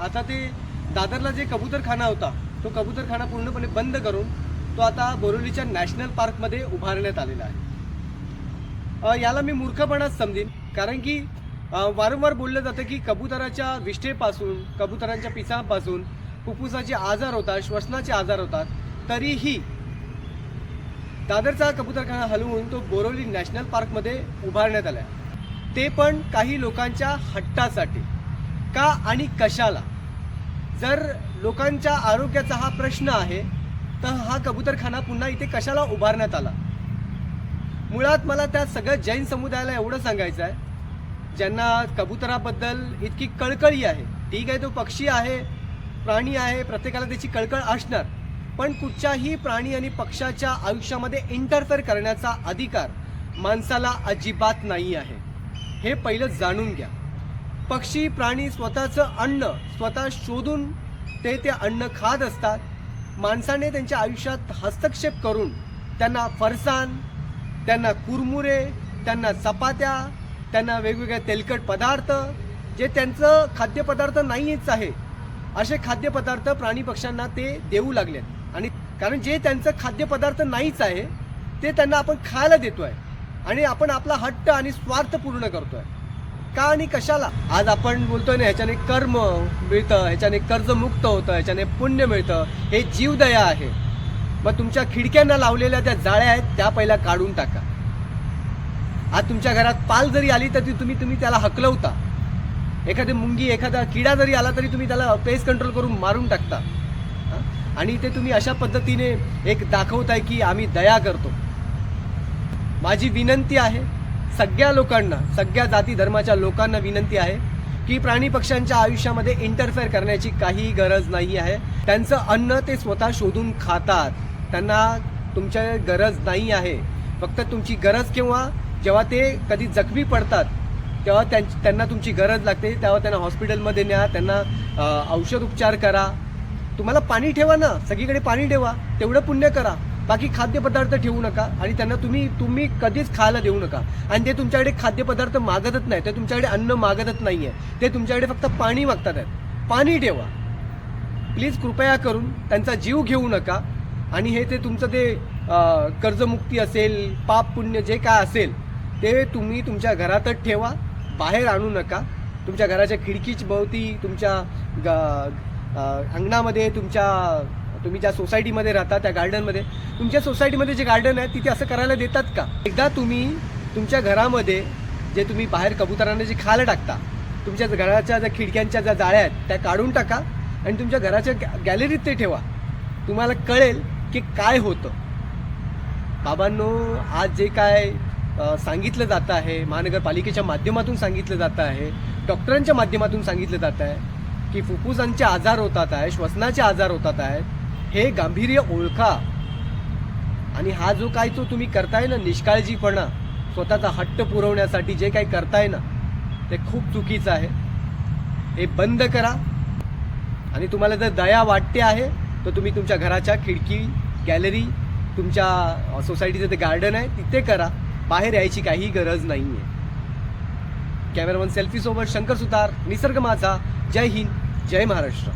आता ते दादरला जे कबूतरखाना होता तो कबूतरखाना पूर्णपणे बंद करून तो आता बोरिवलीच्या नॅशनल पार्कमध्ये उभारण्यात आलेला आहे. याला मी मूर्खपणाच समजेन कारण की वारंवार बोललं जातं की कबुतराच्या विष्ठेपासून कबुतरांच्या पिसापासून फुफ्फुसाचे आजार होतात श्वसनाचे आजार होतात तरीही दादरचा कबुतरखाना हलवून तो बोरोली नॅशनल पार्कमध्ये उभारण्यात आला आहे ते पण काही लोकांच्या हट्टासाठी. का आणि कशाला? जर लोकांच्या आरोग्याचा हा प्रश्न आहे तर हा कबुतरखाना पुन्हा इथे कशाला उभारण्यात आला? मुळात मला त्या सगळ्या जैन समुदायाला एवढं सांगायचं आहे ज्यांना कबुतराबद्दल इतकी कळकळी आहे. ठीक आहे तो पक्षी आहे प्राणी आहे प्रत्येकाला त्याची कळकळ असणार पण कुठच्याही प्राणी आणि पक्षाच्या आयुष्यामध्ये इंटरफेअर करण्याचा अधिकार माणसाला अजिबात नाही आहे. हे पहिलं जाणून घ्या. पक्षी प्राणी स्वतःचं अन्न स्वतः शोधून ते ते अन्न खात असतात. माणसाने त्यांच्या आयुष्यात हस्तक्षेप करून त्यांना फरसाण त्यांना कुरमुरे त्यांना चपात्या त्यांना वेगवेगळे तेलकट पदार्थ जे त्यांचं खाद्यपदार्थ नाहीच आहे असे खाद्यपदार्थ प्राणी पक्ष्यांना ते देऊ लागलेत. आणि कारण जे त्यांचं खाद्यपदार्थ नाहीच आहे ते त्यांना आपण खायला देतो आहे आणि आपण आपला हट्ट आणि स्वार्थ पूर्ण करतो आहे का आणि कशाला? आज आपण बोलतोय ना ह्याच्याने कर्म मिळतं ह्याच्याने कर्जमुक्त होतं ह्याच्याने पुण्य मिळतं. हे जीवदया आहे. मग तुमच्या खिडक्यांना लावलेल्या त्या जाळ्या आहेत त्या पहिल्या काढून टाका. आज तुमच्या घरात पाल जरी आली तर ती तुम्ही तुम्ही त्याला हकलवता. एखादी मुंगी एखादा किडा जरी आला तरी तुम्ही त्याला पेस कंट्रोल करून मारून टाकता. आणि ते तुम्ही अशा पद्धतीने एक दाखवताय की आम्ही दया करतो. माझी विनंती आहे सगळ्या लोकांना सगळ्या जाती धर्माच्या लोकांना विनंती आहे की प्राणी पक्ष्यांच्या आयुष्यामध्ये इंटरफेअर करण्याची काही गरज नाही आहे. त्यांचं अन्न ते स्वतः शोधून खातात. त्यांना तुमच्या गरज नाही आहे. फक्त तुमची गरज किंवा जेव्हा ते कधी जखमी पडतात तेव्हा त्यां- त्यांना तुमची गरज लागते. तेव्हा त्यांना हॉस्पिटलमध्ये न्या त्यांना औषध उपचार करा. तुम्हाला पाणी ठेवा ना. सगळीकडे पाणी ठेवा. तेवढं पुण्य करा. बाकी खाद्यपदार्थ ठेवू नका आणि त्यांना तुम्ही तुम्ही कधीच खायला देऊ नका. आणि ते तुमच्याकडे खाद्यपदार्थ मागतच नाही ते तुमच्याकडे अन्न मागतच नाही आहे ते तुमच्याकडे फक्त पाणी मागतात. आहेत पाणी ठेवा. प्लीज कृपया करून त्यांचा जीव घेऊ नका. आणि हे ते तुमचं ते कर्जमुक्ती असेल पाप पुण्य जे काय असेल ते तुम्ही तुमच्या घरातच ठेवा. बाहेर आणू नका. तुमच्या घराच्या खिडकीच भोवती तुमच्या ग अंगणामध्ये तुमच्या तुम्ही ज्या सोसायटीमध्ये राहता त्या गार्डनमध्ये तुमच्या सोसायटीमध्ये जे गार्डन आहे तिथे असं करायला देतात का? एकदा तुम्ही तुमच्या घरामध्ये जे तुम्ही बाहेर कबुतरांना जे खायला टाकता तुमच्या घराच्या ज्या खिडक्यांच्या ज्या जाळ्या आहेत त्या काढून टाका आणि तुमच्या घराच्या गॅ- गॅलरीत ते ठेवा. तुम्हाला कळेल की काय होतं. बाबांनो आज जे काय सांगितलं जातं आहे महानगरपालिकेच्या माध्यमातून सांगितलं जातं आहे डॉक्टरांच्या माध्यमातून सांगितलं जातं आहे की फुफ्फुसांचे आजार होतात आहे श्वसनाचे आजार होतात आहेत हे गांभीर्य ओळखा. आणि हा जो काय तो तुम्ही करताय ना निष्काळजीपणा स्वतःचा हट्ट पुरवण्यासाठी जे काही करताय ना ते खूप चुकीचं आहे. हे बंद करा. आणि तुम्हाला जर दया वाटते आहे तर तुम्ही तुमच्या घराच्या खिडकी गॅलरी तुमच्या सोसायटीचं ते गार्डन आहे तिथे करा. बाहेर यायची काही गरज नाही आहे कॅमेरामन सेल्फीसोबत शंकर सुतार निसर्ग माझा. जय हिंद जय महाराष्ट्र.